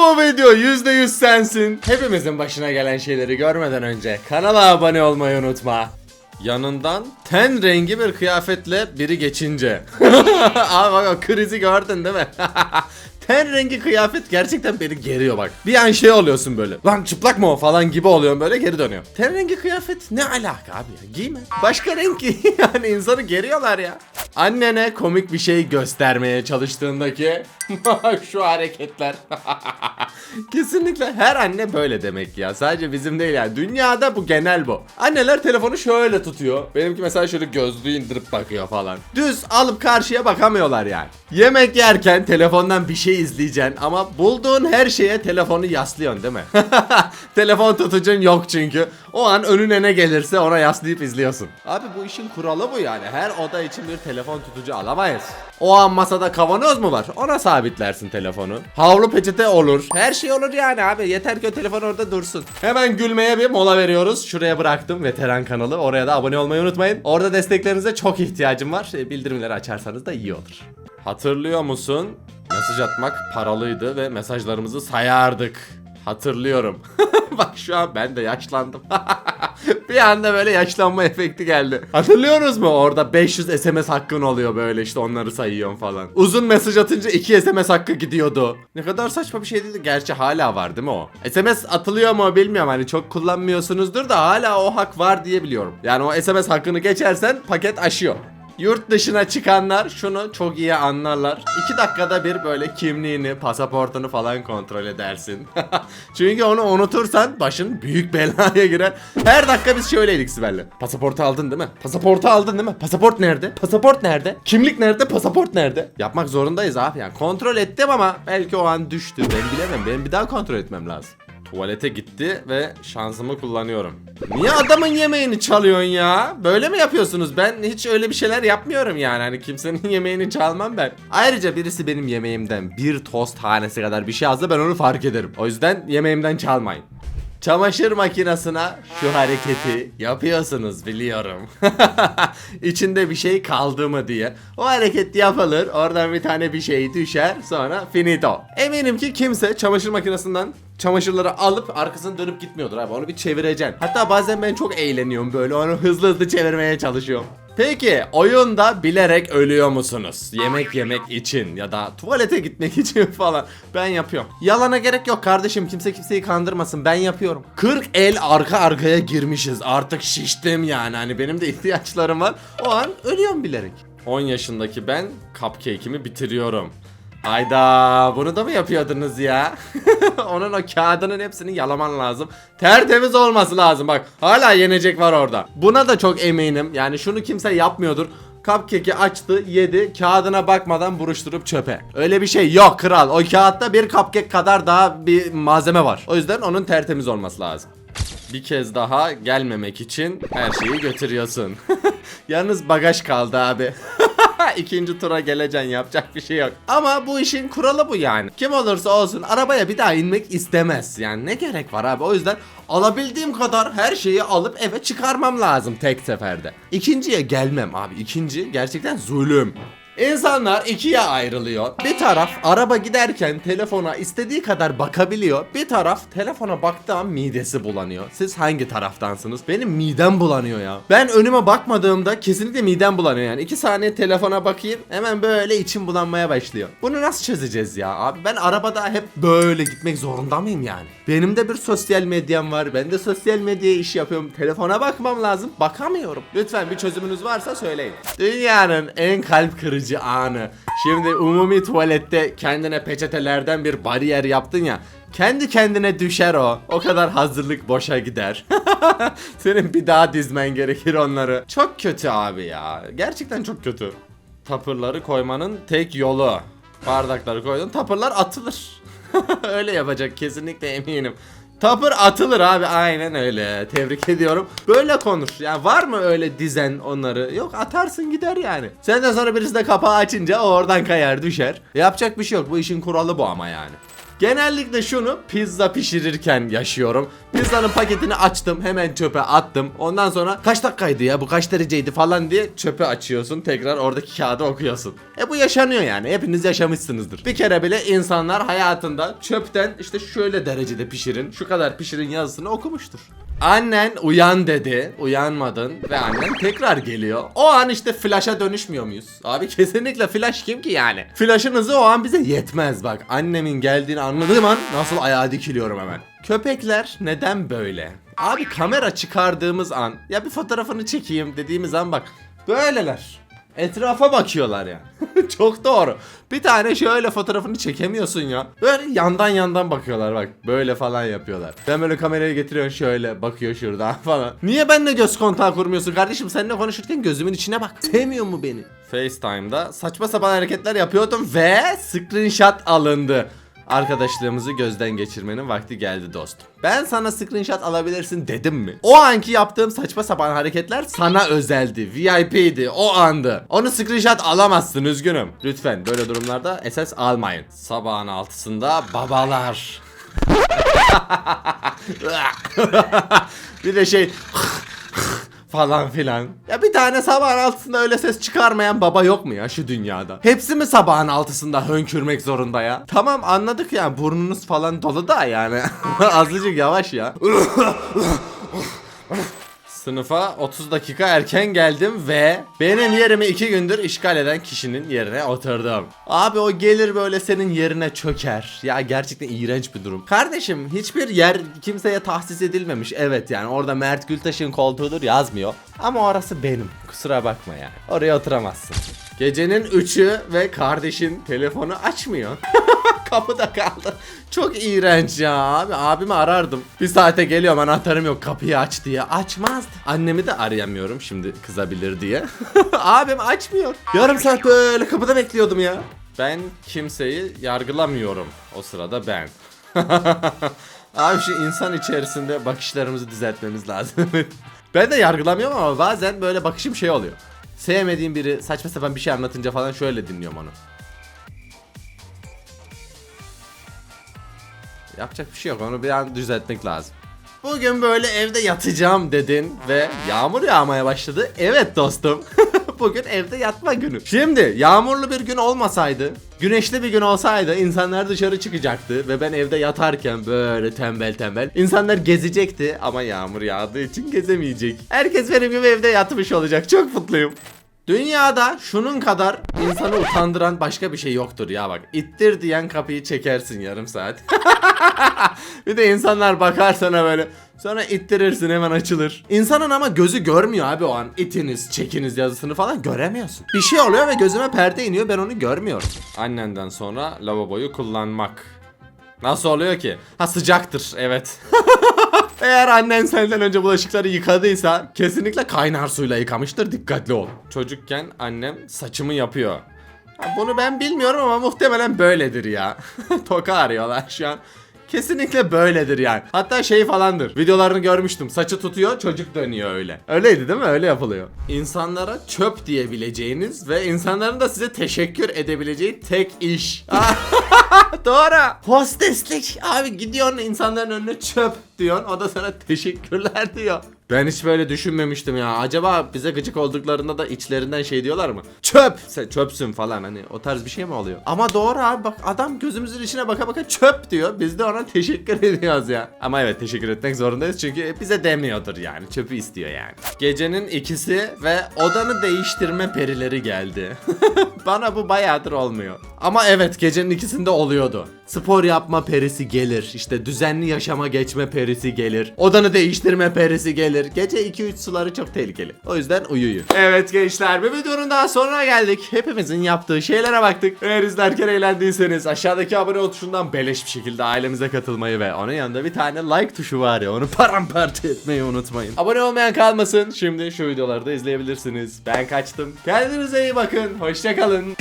Bu video %100 sensin. Hepimizin başına gelen şeyleri görmeden önce kanala abone olmayı unutma. Yanından ten rengi bir kıyafetle biri geçince. Abi bak o krizi gördün değil mi? ten rengi kıyafet gerçekten beni geriyor bak. Bir an şey oluyorsun böyle. Lan çıplak mı o falan gibi oluyorum böyle geri dönüyor. Ten rengi kıyafet ne alaka abi ya? Giyme. Başka renk yani insanı geriyorlar ya. Annene komik bir şey göstermeye çalıştığındaki şu hareketler. Kesinlikle her anne böyle demek ya. Sadece bizim değil yani. Dünyada bu genel bu. Anneler telefonu şöyle tutuyor. Benimki mesela şöyle gözlüğü indirip bakıyor falan. Düz alıp karşıya bakamıyorlar yani. Yemek yerken telefondan bir şey izleyeceksin ama bulduğun her şeye telefonu yaslıyorsun değil mi? Telefon tutucun yok çünkü. O an önüne ne gelirse ona yaslayıp izliyorsun. Abi bu işin kuralı bu yani. Her oda için bir telefon tutucu alamayız. O an masada kavanoz mu var? Ona sabitlersin telefonu. Havlu peçete olur. Her şey olur yani abi. Yeter ki o telefon orada dursun. Hemen gülmeye bir mola veriyoruz. Şuraya bıraktım veteran kanalı. Oraya da abone olmayı unutmayın. Orada desteklerinize çok ihtiyacım var. E, Bildirimleri açarsanız da iyi olur. Hatırlıyor musun? Mesaj atmak paralıydı ve mesajlarımızı sayardık. Hatırlıyorum. Bak şu an ben de yaşlandım. bir anda böyle yaşlanma efekti geldi. Hatırlıyoruz mu? Orada 500 SMS hakkın oluyor böyle işte onları sayıyorum falan. Uzun mesaj atınca 2 SMS hakkı gidiyordu. Ne kadar saçma bir şeydi. Gerçi hala var değil mi o? SMS atılıyor mu bilmiyorum hani çok kullanmıyorsunuzdur da hala o hak var diye biliyorum. Yani o SMS hakkını geçersen paket aşıyor. Yurt dışına çıkanlar şunu çok iyi anlarlar. 2 dakikada bir böyle kimliğini, pasaportunu falan kontrol edersin. Çünkü onu unutursan başın büyük belaya girer. Her dakika biz şöyleydik Sibel'le. Pasaportu aldın değil mi? Pasaportu aldın değil mi? Pasaport nerede? Pasaport nerede? Kimlik nerede? Pasaport nerede? Yapmak zorundayız abi yani. Kontrol ettim ama belki o an düştü. Ben bilemem. Benim bir daha kontrol etmem lazım. Tuvalete gitti ve şansımı kullanıyorum. Niye adamın yemeğini çalıyorsun ya? Böyle mi yapıyorsunuz? Ben hiç öyle bir şeyler yapmıyorum yani. Hani kimsenin yemeğini çalmam ben. Ayrıca birisi benim yemeğimden bir tost tanesi kadar bir şey alsa ben onu fark ederim. O yüzden yemeğimden çalmayın. Çamaşır makinesine şu hareketi yapıyorsunuz biliyorum. İçinde bir şey kaldı mı diye. O hareket yapılır. Oradan bir tane bir şey düşer. Sonra finito. Eminim ki kimse çamaşır makinesinden çamaşırları alıp arkasını dönüp gitmiyordur abi. Onu bir çevireceksin. Hatta bazen ben çok eğleniyorum böyle. Onu hızlı hızlı çevirmeye çalışıyorum. Peki oyunda bilerek ölüyor musunuz? Yemek yemek için ya da tuvalete gitmek için falan. Ben yapıyorum. Yalana gerek yok kardeşim. Kimse kimseyi kandırmasın. Ben yapıyorum. 40 el arka arkaya girmişiz. Artık şiştim yani. Hani benim de ihtiyaçlarım var. O an ölüyorum bilerek. 10 yaşındaki ben cupcake'imi bitiriyorum. Ayda bunu da mı yapıyordunuz ya? Onun o kağıdının hepsini yalaman lazım. Tertemiz olması lazım bak. Hala yenecek var orada. Buna da çok eminim. Yani şunu kimse yapmıyordur. Cupcake'i açtı, yedi, kağıdına bakmadan buruşturup çöpe. Öyle bir şey yok kral. O kağıtta bir cupcake kadar daha bir malzeme var. O yüzden onun tertemiz olması lazım. Bir kez daha gelmemek için her şeyi götürüyorsun. Yalnız bagaj kaldı abi. İkinci tura geleceksin yapacak bir şey yok. Ama bu işin kuralı bu yani. Kim olursa olsun arabaya bir daha inmek istemez. Yani ne gerek var abi o yüzden alabildiğim kadar her şeyi alıp eve çıkarmam lazım tek seferde. İkinciye gelmem abi. İkinci gerçekten zulüm. İnsanlar ikiye ayrılıyor. Bir taraf araba giderken telefona istediği kadar bakabiliyor. Bir taraf telefona baktığı an midesi bulanıyor. Siz hangi taraftansınız? Benim midem bulanıyor ya. Ben önüme bakmadığımda kesinlikle midem bulanıyor yani. İki saniye telefona bakayım hemen böyle içim bulanmaya başlıyor. Bunu nasıl çözeceğiz ya abi? Ben arabada hep böyle gitmek zorunda mıyım yani? Benim de bir sosyal medyam var. Ben de sosyal medyaya iş yapıyorum. Telefona bakmam lazım. Bakamıyorum. Lütfen bir çözümünüz varsa söyleyin. Dünyanın en kalp kırıcı anı. Şimdi umumi tuvalette kendine peçetelerden bir bariyer yaptın ya. Kendi kendine düşer o. O kadar hazırlık boşa gider. Senin bir daha dizmen gerekir onları. Çok kötü abi ya. Gerçekten çok kötü. Tapırları koymanın tek yolu. Bardakları koydun tapırlar atılır. öyle yapacak kesinlikle eminim. Tapır atılır abi aynen öyle. Tebrik ediyorum. Böyle konuş. Yani var mı öyle dizen onları? Yok atarsın gider yani. Senden sonra birisi de kapağı açınca oradan kayar düşer. Yapacak bir şey yok. Bu işin kuralı bu ama yani. Genellikle şunu pizza pişirirken yaşıyorum. Pizzanın paketini açtım hemen çöpe attım. Ondan sonra kaç dakikaydı ya bu kaç dereceydi falan diye çöpe açıyorsun. Tekrar oradaki kağıdı okuyorsun. E bu yaşanıyor yani hepiniz yaşamışsınızdır. Bir kere bile insanlar hayatında çöpten işte şöyle derecede pişirin şu kadar pişirin yazısını okumuştur. Annen uyan dedi. Uyanmadın ve annen tekrar geliyor. O an işte flash'a dönüşmüyor muyuz? Abi kesinlikle flash kim ki yani? Flash'ın hızı o an bize yetmez bak. Annemin geldiğini anladığım an nasıl ayağa dikiliyorum hemen. Köpekler neden böyle? Abi kamera çıkardığımız an ya bir fotoğrafını çekeyim dediğimiz an bak böyleler. Etrafa bakıyorlar ya. Çok doğru. Bir tane şöyle fotoğrafını çekemiyorsun ya. Böyle yandan yandan bakıyorlar bak. Böyle falan yapıyorlar. Ben böyle kamerayı getiriyorum şöyle bakıyor şuradan falan. Niye benimle göz kontağı kurmuyorsun kardeşim? Seninle konuşurken gözümün içine bak. Sevmiyor mu beni? FaceTime'da saçma sapan hareketler yapıyordum ve screenshot alındı. Arkadaşlığımızı gözden geçirmenin vakti geldi dostum. Ben sana screenshot alabilirsin dedim mi? O anki yaptığım saçma sapan hareketler sana özeldi. VIP'di. O andı. Onu screenshot alamazsın üzgünüm. Lütfen böyle durumlarda SS almayın. Sabahın altısında babalar. bir de şey falan filan. Ya bir tane sabahın altısında öyle ses çıkarmayan baba yok mu ya şu dünyada? Hepsi mi sabahın altısında hönkürmek zorunda ya? Tamam anladık ya burnunuz falan dolu da yani. Azıcık yavaş ya. Sınıfa 30 dakika erken geldim ve benim yerimi 2 gündür işgal eden kişinin yerine oturdum. Abi o gelir böyle senin yerine çöker. Ya gerçekten iğrenç bir durum. Kardeşim hiçbir yer kimseye tahsis edilmemiş. Evet yani orada Mert Gültaş'ın koltuğudur yazmıyor. Ama orası benim. Kusura bakma ya. Oraya oturamazsın. Gecenin 3'ü ve kardeşin telefonu açmıyor. Kapıda kaldı. Çok iğrenç ya abi. Abimi arardım. Bir saate geliyorum anahtarım yok kapıyı aç diye. Açmazdı. Annemi de arayamıyorum şimdi kızabilir diye. Abim açmıyor. Yarım saat böyle kapıda bekliyordum ya. Ben kimseyi yargılamıyorum. O sırada ben. Abi şu insan içerisinde bakışlarımızı düzeltmemiz lazım. ben de yargılamıyorum ama bazen böyle bakışım şey oluyor. Sevmediğim biri saçma sapan bir şey anlatınca falan şöyle dinliyorum onu. Yapacak bir şey yok onu bir an düzeltmek lazım. Bugün böyle evde yatacağım dedin ve yağmur yağmaya başladı. Evet dostum. Bugün evde yatma günü. Şimdi yağmurlu bir gün olmasaydı, güneşli bir gün olsaydı insanlar dışarı çıkacaktı ve ben evde yatarken böyle tembel tembel insanlar gezecekti ama yağmur yağdığı için gezemeyecek. Herkes benim gibi evde yatmış olacak. Çok mutluyum. Dünyada şunun kadar insanı utandıran başka bir şey yoktur ya bak. İttir diyen kapıyı çekersin yarım saat. bir de insanlar bakar sana böyle. Sonra ittirirsin hemen açılır. İnsanın ama gözü görmüyor abi o an. İtiniz, çekiniz yazısını falan göremiyorsun. Bir şey oluyor ve gözüme perde iniyor ben onu görmüyorum. Annenden sonra lavaboyu kullanmak. Nasıl oluyor ki? Ha sıcaktır evet. Eğer annen senden önce bulaşıkları yıkadıysa kesinlikle kaynar suyla yıkamıştır dikkatli ol. Çocukken annem saçımı yapıyor. Bunu ben bilmiyorum ama muhtemelen böyledir ya. Toka arıyorlar şu an. Kesinlikle böyledir yani. Hatta şey falandır. Videolarını görmüştüm. Saçı tutuyor, çocuk dönüyor öyle. Öyleydi değil mi? Öyle yapılıyor. İnsanlara çöp diyebileceğiniz ve insanların da size teşekkür edebileceği tek iş. Doğru. Hosteslik. Abi gidiyorsun insanların önüne çöp diyorsun. O da sana teşekkürler diyor. Ben hiç böyle düşünmemiştim ya. Acaba bize gıcık olduklarında da içlerinden şey diyorlar mı? Çöp! Sen çöpsün falan hani o tarz bir şey mi oluyor? Ama doğru abi bak adam gözümüzün içine baka baka çöp diyor. Biz de ona teşekkür ediyoruz ya. Ama evet teşekkür etmek zorundayız çünkü bize demiyordur yani. Çöpü istiyor yani. Gecenin ikisi ve odanı değiştirme perileri geldi. Bana bu bayağıdır olmuyor. Ama evet gecenin ikisinde oluyordu. Spor yapma perisi gelir. İşte düzenli yaşama geçme perisi gelir. Odanı değiştirme perisi gelir. Gece 2-3 suları çok tehlikeli. O yüzden uyuyun. Evet gençler bir videonun daha sonuna geldik. Hepimizin yaptığı şeylere baktık. Eğer izlerken eğlendiyseniz aşağıdaki abone tuşundan beleş bir şekilde ailemize katılmayı ve onun yanında bir tane like tuşu var ya onu paramparça etmeyi unutmayın. Abone olmayan kalmasın. Şimdi şu videoları da izleyebilirsiniz. Ben kaçtım. Kendinize iyi bakın. Hoşçakalın.